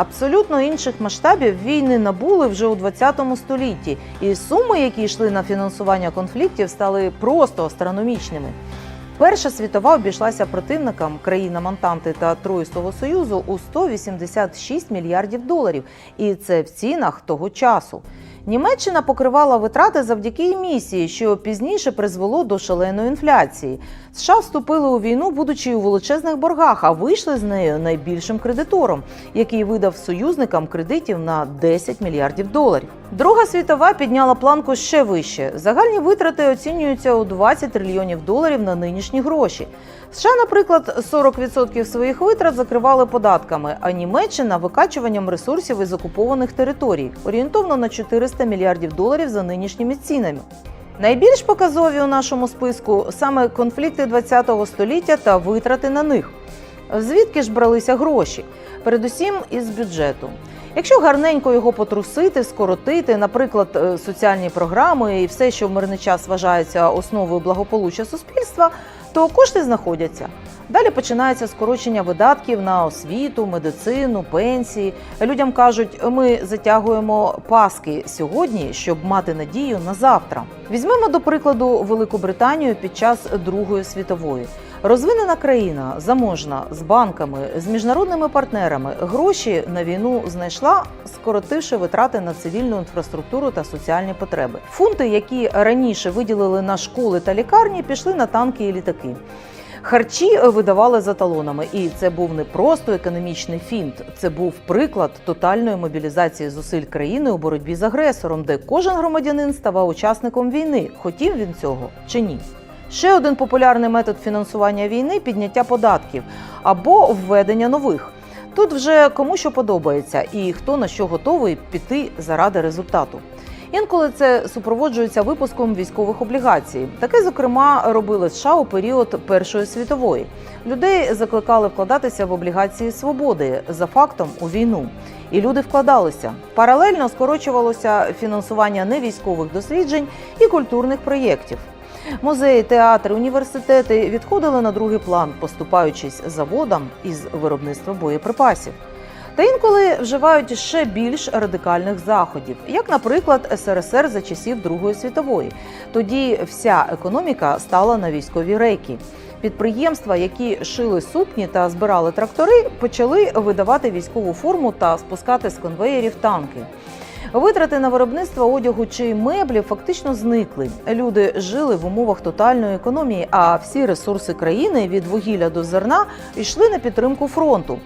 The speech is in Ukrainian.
Абсолютно інших масштабів війни набули вже у 20 столітті, і суми, які йшли на фінансування конфліктів, стали просто астрономічними. Перша світова обійшлася противникам країнам Антанти та Троїстого Союзу у 186 мільярдів доларів, і це в цінах того часу. Німеччина покривала витрати завдяки емісії, що пізніше призвело до шаленої інфляції. США вступили у війну, будучи у величезних боргах, а вийшли з нею найбільшим кредитором, який видав союзникам кредитів на 10 мільярдів доларів. Друга світова підняла планку ще вище. Загальні витрати оцінюються у 20 трильйонів доларів на нинішні гроші. США, наприклад, 40% своїх витрат закривали податками, а Німеччина викачуванням ресурсів із окупованих територій, орієнтовно на 400 мільярдів доларів за нинішніми цінами. Найбільш показові у нашому списку саме конфлікти ХХ століття та витрати на них. Звідки ж бралися гроші? Передусім із бюджету. Якщо гарненько його потрусити, скоротити, наприклад, е, соціальні програми і все, що в мирний час вважається основою благополуччя суспільства, то кошти знаходяться. Далі починається скорочення видатків на освіту, медицину, пенсії. Людям кажуть, ми затягуємо паски сьогодні, щоб мати надію на завтра. Візьмемо до прикладу Велику Британію під час Другої світової. Розвинена країна, заможна, з банками, з міжнародними партнерами гроші на війну знайшла, скоротивши витрати на цивільну інфраструктуру та соціальні потреби. Фунти, які раніше виділили на школи та лікарні, пішли на танки і літаки. Харчі видавали за талонами, і це був не просто економічний фінт, це був приклад тотальної мобілізації зусиль країни у боротьбі з агресором, де кожен громадянин ставав учасником війни, хотів він цього чи ні. Ще один популярний метод фінансування війни підняття податків або введення нових. Тут вже кому що подобається, і хто на що готовий піти заради результату. Інколи це супроводжується випуском військових облігацій. Таке, зокрема, робили США у період Першої світової. Людей закликали вкладатися в облігації свободи за фактом у війну. І люди вкладалися. Паралельно скорочувалося фінансування невійськових досліджень і культурних проєктів. Музеї, театри, університети відходили на другий план, поступаючись заводам із виробництва боєприпасів. Та інколи вживають ще більш радикальних заходів, як, наприклад, СРСР за часів Другої світової. Тоді вся економіка стала на військові рейки. Підприємства, які шили сукні та збирали трактори, почали видавати військову форму та спускати з конвеєрів танки. Витрати на виробництво одягу чи меблів фактично зникли. Люди жили в умовах тотальної економії, а всі ресурси країни від вугілля до зерна йшли на підтримку фронту.